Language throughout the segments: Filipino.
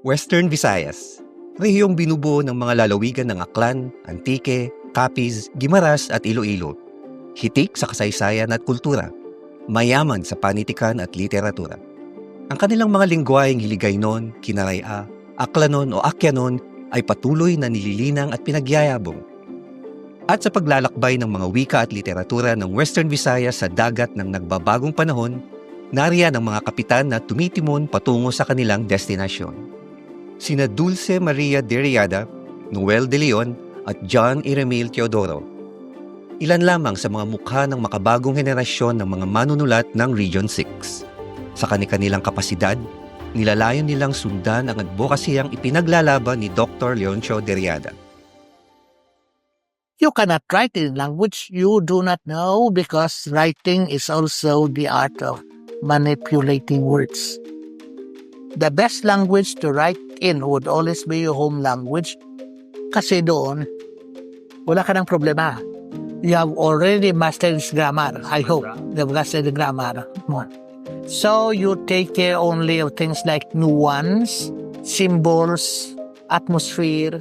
Western Visayas. Rehiyong binubuo ng mga lalawigan ng Aklan, Antique, Capiz, Gimaras at Iloilo. Hitik sa kasaysayan at kultura. Mayaman sa panitikan at literatura. Ang kanilang mga lingwaheng Hiligaynon, Kinaraya, Aklanon o Akyanon ay patuloy na nililinang at pinagyayabong. At sa paglalakbay ng mga wika at literatura ng Western Visayas sa dagat ng nagbabagong panahon, nariyan ang mga kapitan na tumitimon patungo sa kanilang destinasyon. Sina Dulce Maria de Riada, Noel de Leon at John Iremil Teodoro. Ilan lamang sa mga mukha ng makabagong henerasyon ng mga manunulat ng Region 6. Sa kanilang kapasidad, nilalayon nilang sundan ang advokasiyang ipinaglalaban ni Dr. Leoncio de Riada. You cannot write in language you do not know because writing is also the art of manipulating words. The best language to write in would always be your home language kasi doon, wala ka ng problema. You have already mastered grammar, I hope. You have mastered the grammar. So you take care only of things like nuance, symbols, atmosphere,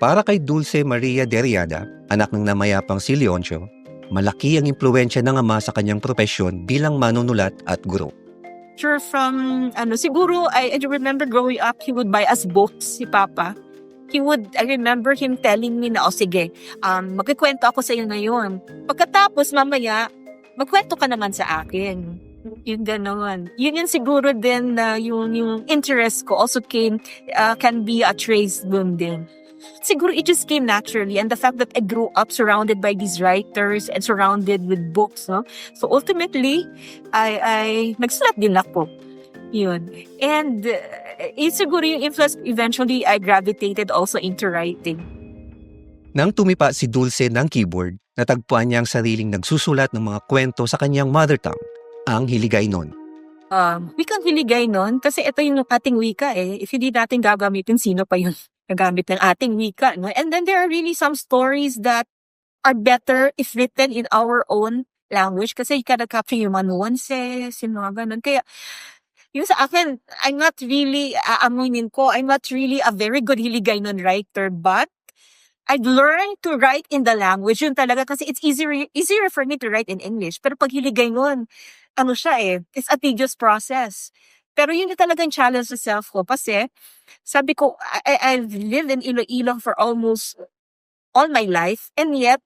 Para kay Dulce Maria de Riada, anak ng namayapang si Leoncio, malaki ang impluensya ng ama sa kanyang propesyon bilang manunulat at guro. Sure from, ano, siguro, I, I remember growing up, he would buy us books, si Papa. He would, I remember him telling me na, o sige, um, magkikwento ako sa iyo ngayon. Pagkatapos, mamaya, magkwento ka naman sa akin. Yung gano'n. Yun yun siguro din na yung, yung interest ko also came, uh, can be a trace dun din. Siguro it just came naturally and the fact that I grew up surrounded by these writers and surrounded with books, no? So ultimately, I, I nagsulat din ako. Yun. And uh, it siguro yung influence, eventually I gravitated also into writing. Nang tumipa si Dulce ng keyboard, natagpuan niya ang sariling nagsusulat ng mga kwento sa kanyang mother tongue, ang Hiligaynon. Um, wikang hiligay nun, kasi ito yung ating wika eh. If hindi natin gagamitin, sino pa yung gagamit ng ating wika, no? And then there are really some stories that are better if written in our own language kasi you cannot capture yung mga nuances, yung mga ganun. Kaya, yung sa akin, I'm not really, aamunin ko, I'm not really a very good Hiligaynon writer, but I've learned to write in the language yun talaga kasi it's easier easier for me to write in English. Pero pag Hiligaynon, ano siya eh, it's a tedious process. Pero yun yung talagang challenge sa self ko kasi sabi ko, I, I've lived in Iloilo for almost all my life and yet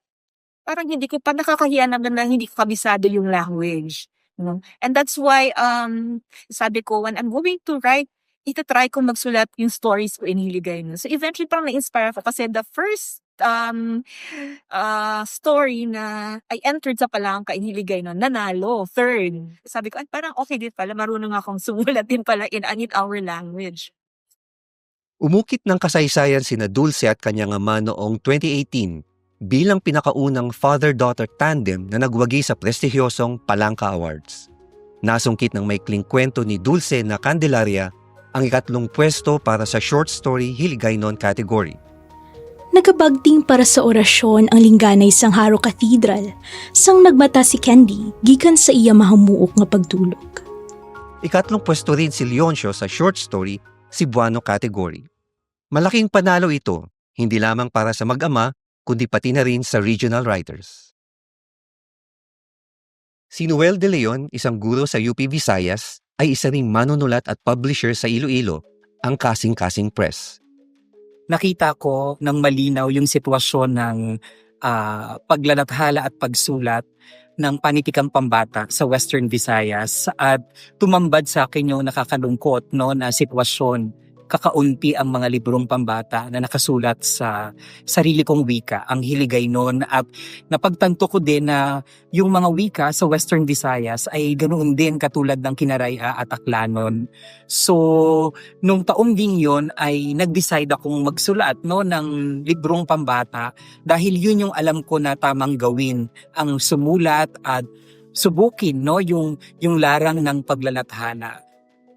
parang hindi ko pa nakakahiya naman na hindi ko kabisado yung language. No? And that's why um sabi ko when I'm going to write itatry ko magsulat yung stories ko in Hiligaynon. So eventually parang na-inspire ako kasi the first um uh, story na I entered sa Palangka in Hiligaynon, nanalo, third. Sabi ko, ay parang okay din pala, marunong akong sumulat din pala in, in our language. Umukit ng kasaysayan sina Dulce at kanyang ama noong 2018 bilang pinakaunang father-daughter tandem na nagwagi sa prestigyosong Palangka Awards. Nasungkit ng maikling kwento ni Dulce na Candelaria ang ikatlong pwesto para sa short story Hiligaynon category. Nagabagting para sa orasyon ang lingganay sang Haro Cathedral, sang nagmata si Candy, gikan sa iya mahamuok nga pagdulog. Ikatlong pwesto rin si Leoncio sa short story Cebuano category. Malaking panalo ito, hindi lamang para sa mag-ama, kundi pati na rin sa regional writers. Si Noel de Leon, isang guro sa UP Visayas, ay isa ring manunulat at publisher sa Iloilo, ang Kasing-Kasing Press. Nakita ko ng malinaw yung sitwasyon ng ah, paglalathala at pagsulat ng panitikang pambata sa Western Visayas at tumambad sa akin yung nakakalungkot no na sitwasyon kakaunti ang mga librong pambata na nakasulat sa sarili kong wika, ang hiligay noon at napagtanto ko din na yung mga wika sa Western Visayas ay ganoon din katulad ng Kinaraya at Aklanon. So, nung taong din yon ay nag-decide akong magsulat no ng librong pambata dahil yun yung alam ko na tamang gawin ang sumulat at subukin no yung yung larang ng paglalathala.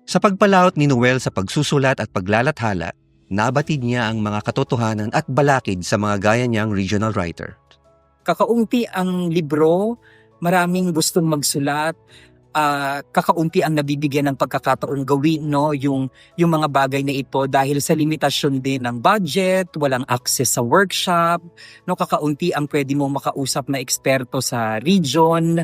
Sa pagpalaot ni Noel sa pagsusulat at paglalathala, nabatid niya ang mga katotohanan at balakid sa mga gaya niyang regional writer. Kakaunti ang libro, maraming gustong magsulat ah, kakaunti ang nabibigyan ng pagkakataon gawin no yung yung mga bagay na ito dahil sa limitasyon din ng budget, walang access sa workshop, no kakaunti ang pwede mo makausap na eksperto sa region.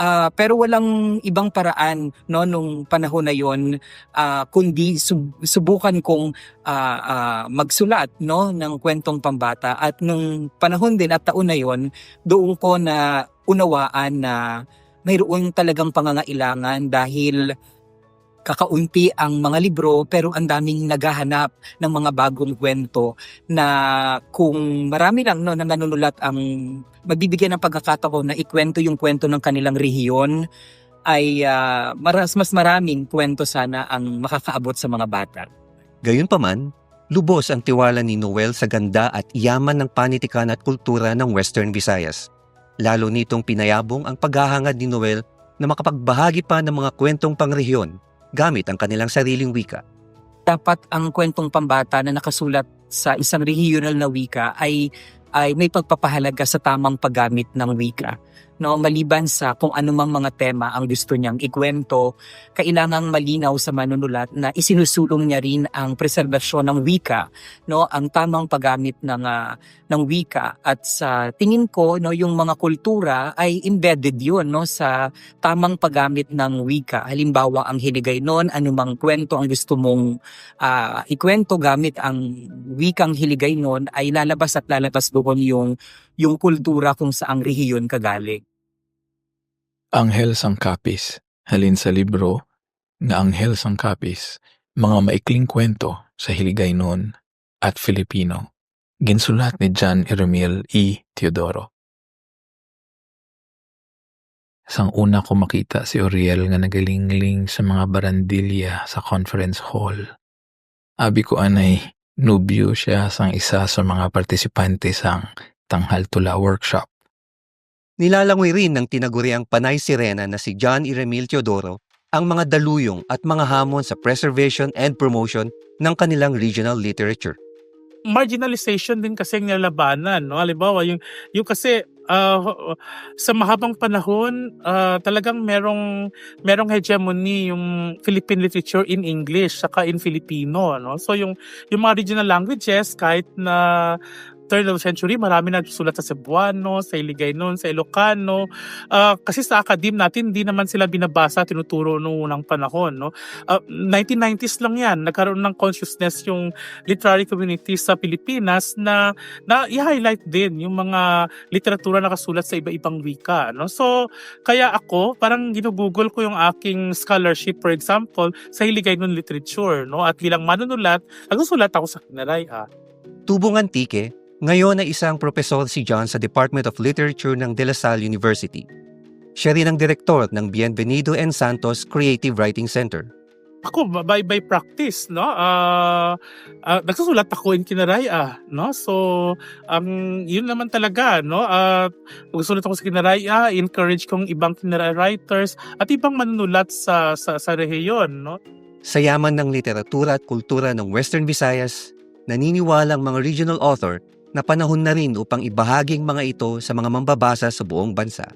Ah, pero walang ibang paraan no nung panahon na yon ah, kundi sub- subukan kong ah, ah, magsulat no ng kwentong pambata. At nung panahon din at taon na yon doon ko na unawaan na mayroon talagang pangangailangan dahil kakaunti ang mga libro pero ang daming naghahanap ng mga bagong kwento na kung marami lang no, na nanunulat ang magbibigyan ng pagkakataon na ikwento yung kwento ng kanilang rehiyon ay ah, maras, mas maraming kwento sana ang makakaabot sa mga bata. Gayunpaman, lubos ang tiwala ni Noel sa ganda at yaman ng panitikan at kultura ng Western Visayas. Lalo nitong pinayabong ang paghahangad ni Noel na makapagbahagi pa ng mga kwentong pangrehiyon gamit ang kanilang sariling wika. dapat ang kwentong pambata na nakasulat sa isang regional na wika ay ay may pagpapahalaga sa tamang paggamit ng wika. No, maliban sa kung anumang mga tema ang gusto niyang ikwento, kailangang malinaw sa manunulat na isinusulong niya rin ang preserbasyon ng wika, no, ang tamang paggamit ng ah, ng wika at sa tingin ko no yung mga kultura ay embedded yun no sa tamang paggamit ng wika. Halimbawa ang hiligay noon, anumang kwento ang gusto mong ah, ikwento gamit ang wikang hiligay noon ay lalabas at lalabas doon yung yung kultura kung saang rehiyon kagaling. Anghel Sangkapis, halin sa libro na Anghel Sangkapis, mga maikling kwento sa Hiligay noon at Filipino, ginsulat ni John Ermil E. Teodoro. Sang una ko makita si Oriel nga nagalingling sa mga barandilya sa conference hall. Abi ko anay, nubyo siya sang isa sa mga partisipante sang Tanghal Tula Workshop. Nilalangoy rin ng tinaguriang panay sirena na si John Iremil Teodoro ang mga daluyong at mga hamon sa preservation and promotion ng kanilang regional literature. marginalization din kasi ang nilalabanan, no? Halimbawa, yung, yung kasi ah, sa mahabang panahon, ah, talagang merong, merong hegemony yung Philippine literature in English saka in Filipino, no? So yung, yung mga regional languages, kahit na turn of century, marami nagsusulat sa Cebuano, sa Iligaynon, sa Ilocano. Ah, kasi sa academe natin, hindi naman sila binabasa, tinuturo noong unang panahon. No? Ah, 1990s lang yan, nagkaroon ng consciousness yung literary community sa Pilipinas na na i-highlight din yung mga literatura na kasulat sa iba-ibang wika no so kaya ako parang ginugugol ko yung aking scholarship for example sa Hiligaynon literature no at bilang manunulat nagsusulat ako sa Kinaray ah. Tubong Antique, ngayon ay isang propesor si John sa Department of Literature ng De La Salle University. Siya rin ang direktor ng Bienvenido and Santos Creative Writing Center. ako by by practice no ah ah, nagsusulat ako in Kinaraya no so ang yun naman talaga no at magsusulat ako sa Kinaraya encourage kong ibang Kinaraya writers at ibang manunulat sa sa sa rehiyon no Sa yaman ng literatura at kultura ng Western Visayas, naniniwala ang mga regional author na panahon na rin upang ibahaging mga ito sa mga mambabasa sa buong bansa.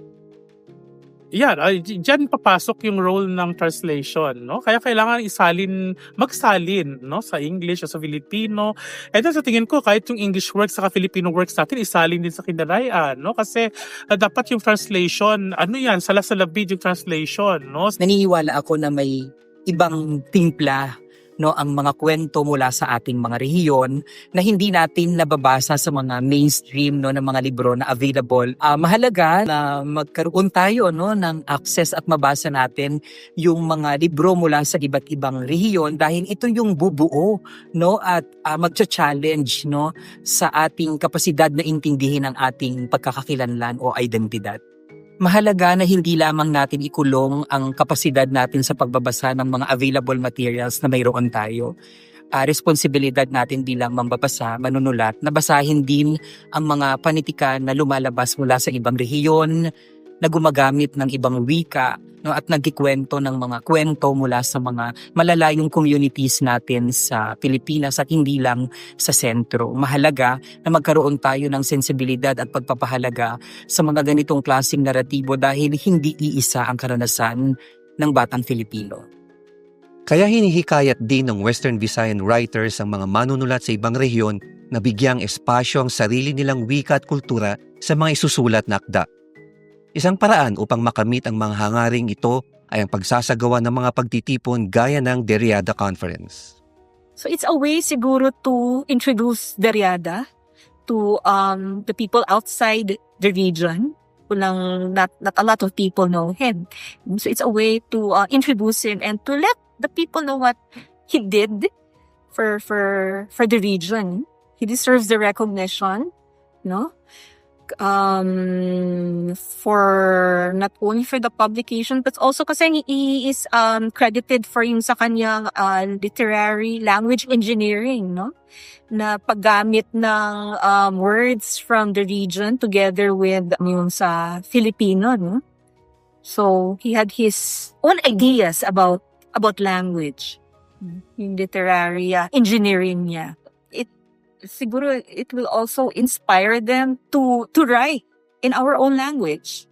yan di- diyan papasok yung role ng translation no? Kaya kailangan isalin magsalin no? Sa English o sa Filipino. And then sa tingin ko kahit yung English works sa Filipino works natin isalin din sa Kinaraya no? Kasi ah, dapat yung translation ano yan salasalabid yung translation no? Naniniwala ako na may ibang timpla no ang mga kwento mula sa ating mga rehiyon na hindi natin nababasa sa mga mainstream no ng mga libro na available. Ah, mahalaga na magkaroon tayo no ng access at mabasa natin yung mga libro mula sa iba't ibang rehiyon dahil ito yung bubuo no at ah, magcha-challenge no sa ating kapasidad na intindihin ang ating pagkakakilanlan o identidad. Mahalaga na hindi lamang natin ikulong ang kapasidad natin sa pagbabasa ng mga available materials na mayroon tayo. Ah, responsibilidad natin bilang mambabasa, manunulat, na basahin din ang mga panitikan na lumalabas mula sa ibang rehiyon, na gumagamit ng ibang wika, no, at nagkikwento ng mga kwento mula sa mga malalayong communities natin sa Pilipinas at hindi lang sa sentro. Mahalaga na magkaroon tayo ng sensibilidad at pagpapahalaga sa mga ganitong klaseng naratibo dahil hindi iisa ang karanasan ng batang Filipino. Kaya hinihikayat din ng Western Visayan writers ang mga manunulat sa ibang rehiyon na bigyang espasyo ang sarili nilang wika at kultura sa mga isusulat na akda. Isang paraan upang makamit ang mga hangaring ito ay ang pagsasagawa ng mga pagtitipon gaya ng Derrida Conference. So it's a way siguro to introduce Derrida to um, the people outside the region. Walang, not, not a lot of people know him. So it's a way to uh, introduce him and to let the people know what he did for for for the region. He deserves the recognition, no? Um, for not only for the publication but also kasi he is um credited for yung sa kanyang uh, literary language engineering, no? Na paggamit ng um, words from the region together with yung sa Filipino, no? So he had his own ideas about about language, yung literary uh, engineering niya. Siguro it will also inspire them to to write in our own language.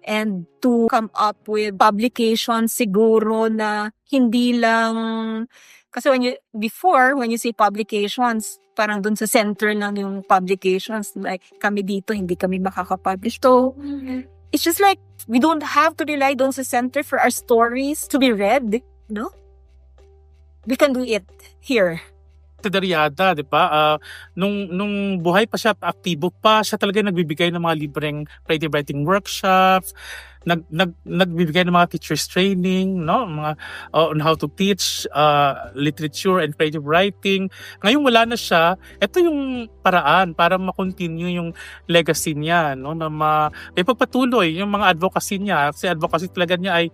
And to come up with publications siguro na hindi lang kasi when you before when you say publications parang dun sa center lang yung publications. Like kami dito hindi kami makaka-publish. So it's just like we don't have to rely doon sa center for our stories to be read no? We can do it here Derrida, di ba? Ah, nung, nung buhay pa siya, aktibo pa, siya talaga nagbibigay ng mga libreng creative writing workshops, nag, nag, nagbibigay ng mga teachers training, no? Mga uh, on how to teach uh, literature and creative writing. Ngayon wala na siya. Ito yung paraan para ma-continue yung legacy niya, no? Na ma, may pagpatuloy yung mga advocacy niya. Kasi advocacy talaga niya ay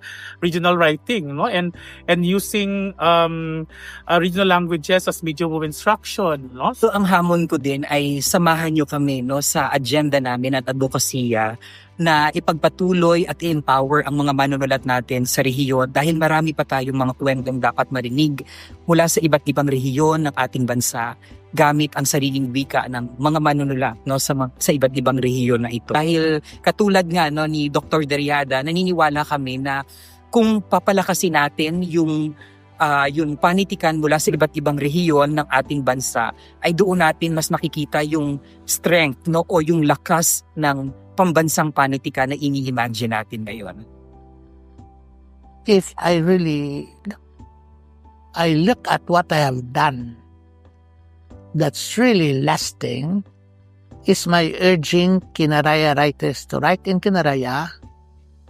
regional writing, no? And and using um, uh, regional languages as medium of instruction, no? So ang hamon ko din ay samahan nyo kami no sa agenda namin at advokasya na ipagpatuloy at i-empower ang mga manunulat natin sa rehiyon dahil marami pa tayong mga kwentong dapat marinig mula sa iba't ibang rehiyon ng ating bansa gamit ang sariling wika ng mga manunulat no sa sa iba't ibang rehiyon na ito. Dahil katulad nga no ni Dr. Deriada, naniniwala kami na kung papalakasin natin yung ah, yung panitikan mula sa iba't ibang rehiyon ng ating bansa ay doon natin mas makikita yung strength no o yung lakas ng pambansang panitikan na ini-imagine natin ngayon. if I really I look at what I have done that's really lasting is my urging Kinaraya writers to write in Kinaraya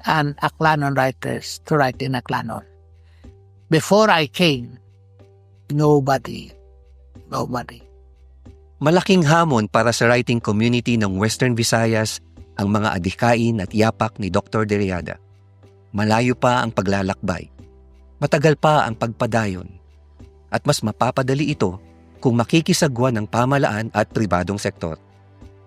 and Aklanon writers to write in Aklanon. Before I came, nobody, nobody. Malaking hamon para sa writing community ng Western Visayas ang mga adhikain at yapak ni Dr. Derriada. Malayo pa ang paglalakbay. Matagal pa ang pagpadayon. At mas mapapadali ito kung makikisagwa ng pamalaan at pribadong sektor.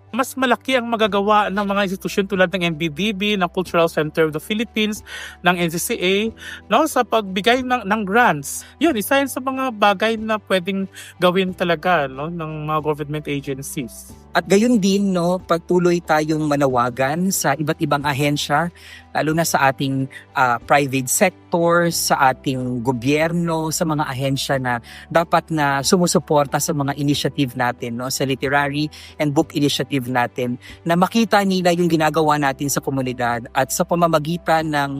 Mas malaki ang magagawa ng mga institusyon tulad ng NBDB, ng Cultural Center of the Philippines, ng NCCA, no, sa pagbigay ng, ng grants. Yun, isa yan sa mga bagay na pwedeng gawin talaga no, ng mga government agencies. At gayon din, no, pagtuloy tayong manawagan sa iba't ibang ahensya, lalo na sa ating ah, private sector, sa ating gobyerno, sa mga ahensya na dapat na sumusuporta sa mga initiative natin, no, sa literary and book initiative natin, na makita nila yung ginagawa natin sa komunidad at sa pamamagitan ng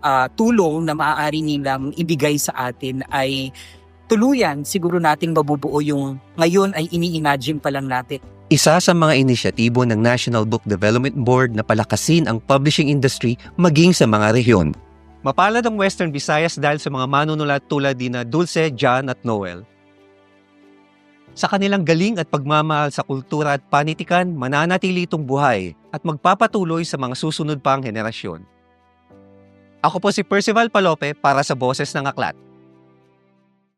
ah, tulong na maaari nilang ibigay sa atin ay tuluyan siguro nating mabubuo yung ngayon ay ini-imagine pa lang natin Isa sa mga inisyatibo ng National Book Development Board na palakasin ang publishing industry maging sa mga rehiyon. Mapalad ang Western Visayas dahil sa mga manunulat tulad ni na Dulce, John at Noel. Sa kanilang galing at pagmamahal sa kultura at panitikan, mananatili itong buhay at magpapatuloy sa mga susunod pang henerasyon. Ako po si Percival Palope para sa Boses ng Aklat.